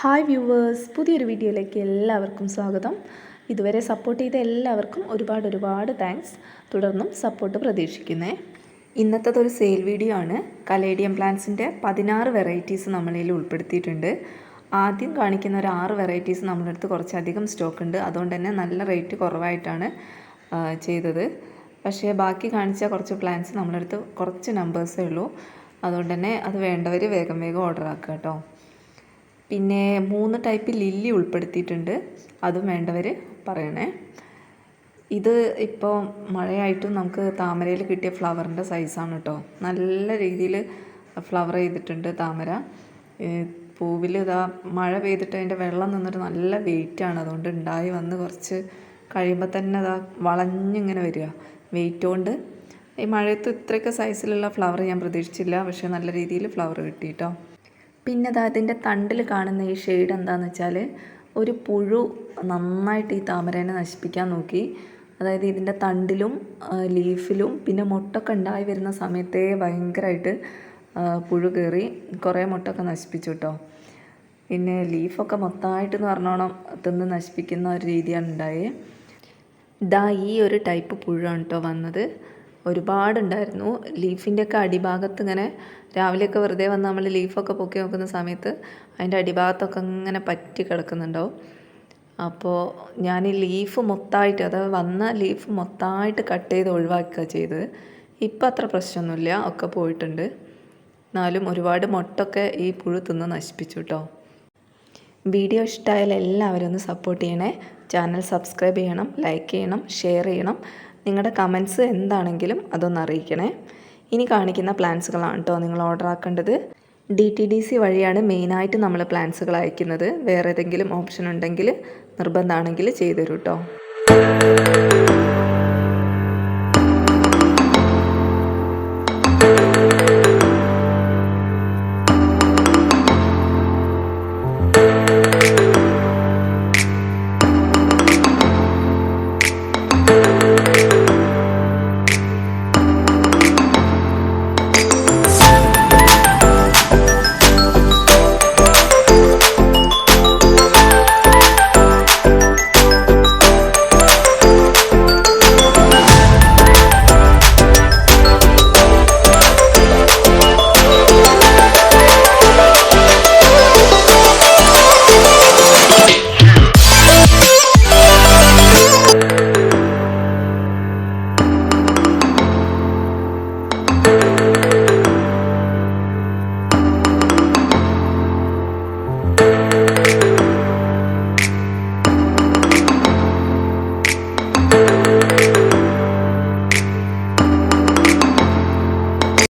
Hi viewers പുതിയൊരു വീഡിയോയിലേക്ക് എല്ലാവർക്കും സ്വാഗതം. ഇതുവരെ സപ്പോർട്ട് ചെയ്ത എല്ലാവർക്കും ഒരുപാട് ഒരുപാട് താങ്ക്സ് തുടർന്നും സപ്പോർട്ട് പ്രതീക്ഷിക്കുന്നേ. ഇന്നത്തതൊരു സെയിൽ വീഡിയോ ആണ്. കലേഡിയം പ്ലാന്റ്സിന്റെ പതിനാറ് വെറൈറ്റീസ് നമ്മളിൽ ഉൾപ്പെടുത്തിയിട്ടുണ്ട്. ആദ്യം കാണിക്കുന്ന ഒരു ആറ് വെറൈറ്റീസ് നമ്മുടെ അടുത്ത് കുറച്ചധികം സ്റ്റോക്ക് ഉണ്ട്. അതുകൊണ്ട് തന്നെ നല്ല റേറ്റ് കുറവായിട്ടാണ് ചെയ്തത്. പക്ഷേ ബാക്കി കാണിച്ച കുറച്ച് പ്ലാന്റ്സ് നമ്മളെടുത്ത് കുറച്ച് നമ്പേഴ്സേ ഉള്ളൂ. അതുകൊണ്ട് തന്നെ അത് വേണ്ടവർ വേഗം വേഗം ഓർഡർ ആക്കുക കേട്ടോ. പിന്നെ മൂന്ന് ടൈപ്പ് ലില്ലി ഉൾപ്പെടുത്തിയിട്ടുണ്ട്. അതും വേണ്ടവർ പറയണേ. ഇത് ഇപ്പോൾ മഴയായിട്ടും നമുക്ക് താമരയിൽ കിട്ടിയ ഫ്ലവറിന്റെ സൈസാണ് കേട്ടോ നല്ല രീതിയിൽ ഫ്ലവർ ചെയ്തിട്ടുണ്ട് താമര. പൂവിൽ ഇതാ മഴ പെയ്തിട്ട് അതിന്റെ വെള്ളം നിന്നിട്ട് നല്ല വെയിറ്റാണ് അതുകൊണ്ട് ഉണ്ടായി വന്ന് കുറച്ച് കഴിയുമ്പോൾ തന്നെ അതാ വളഞ്ഞിങ്ങനെ വരിക. വെയിറ്റ് കൊണ്ട്. ഈ മഴയത്ത് ഇത്രയൊക്കെ സൈസിലുള്ള ഫ്ലവർ ഞാൻ പ്രതീക്ഷിച്ചില്ല. പക്ഷേ നല്ല രീതിയിൽ ഫ്ലവർ കിട്ടി കേട്ടോ പിന്നെ അത് അതിന്റെ തണ്ടിൽ കാണുന്ന ഈ ഷെയ്ഡ് എന്താണെന്ന് വെച്ചാൽ ഒരു പുഴു നന്നായിട്ട് ഈ താമരേനെ നശിപ്പിക്കാൻ നോക്കി. അതായത് ഇതിന്റെ തണ്ടിലും ലീഫിലും പിന്നെ മുട്ടൊക്കെ ഉണ്ടായി വരുന്ന സമയത്തേ ഭയങ്കരമായിട്ട് പുഴു കയറി കുറേ മുട്ടൊക്കെ നശിപ്പിച്ചു കേട്ടോ പിന്നെ ലീഫൊക്കെ മൊത്തമായിട്ട് എന്ന് പറഞ്ഞോണം തിന്ന് നശിപ്പിക്കുന്ന ഒരു രീതിയാണ് ഉണ്ടായത് ഇതാ ഈ ഒരു ടൈപ്പ് പുഴുവാണ് കേട്ടോ വന്നത്. ഒരുപാടുണ്ടായിരുന്നു. ലീഫിന്റെ ഒക്കെ അടിഭാഗത്ത് ഇങ്ങനെ രാവിലെയൊക്കെ വെറുതെ വന്ന് നമ്മൾ ലീഫൊക്കെ പൊക്കി നോക്കുന്ന സമയത്ത് അതിന്റെ അടിഭാഗത്തൊക്കെ ഇങ്ങനെ പറ്റി കിടക്കുന്നുണ്ടാവും. അപ്പോൾ ഞാൻ ഈ ലീഫ് മൊത്തമായിട്ട് അതായത് വന്ന ലീഫ് മൊത്തമായിട്ട് കട്ട് ചെയ്ത് ഒഴിവാക്കുക ചെയ്തത് ഇപ്പം അത്ര പ്രശ്നമൊന്നുമില്ല ഒക്കെ പോയിട്ടുണ്ട്. എന്നാലും ഒരുപാട് മുട്ടൊക്കെ ഈ പുഴു തിന്ന് നശിപ്പിച്ചു കേട്ടോ വീഡിയോ ഇഷ്ടമായാൽ എല്ലാവരും ഒന്ന് സപ്പോർട്ട് ചെയ്യണേ. ചാനൽ സബ്സ്ക്രൈബ് ചെയ്യണം ലൈക്ക് ചെയ്യണം ഷെയർ ചെയ്യണം. നിങ്ങളുടെ കമൻസ് എന്താണെങ്കിലും അതൊന്ന് അറിയിക്കണേ. ഇനി കാണിക്കുന്ന പ്ലാൻസുകളാണ് കേട്ടോ നിങ്ങൾ ഓർഡർ ആക്കേണ്ടത്. ഡി ടി ഡി സി വഴിയാണ് മെയിനായിട്ട് നമ്മൾ പ്ലാൻസുകൾ അയക്കുന്നത്. വേറെ ഏതെങ്കിലും ഓപ്ഷൻ ഉണ്ടെങ്കിൽ നിർബന്ധമാണെങ്കിൽ ചെയ്തു തരൂ കേട്ടോ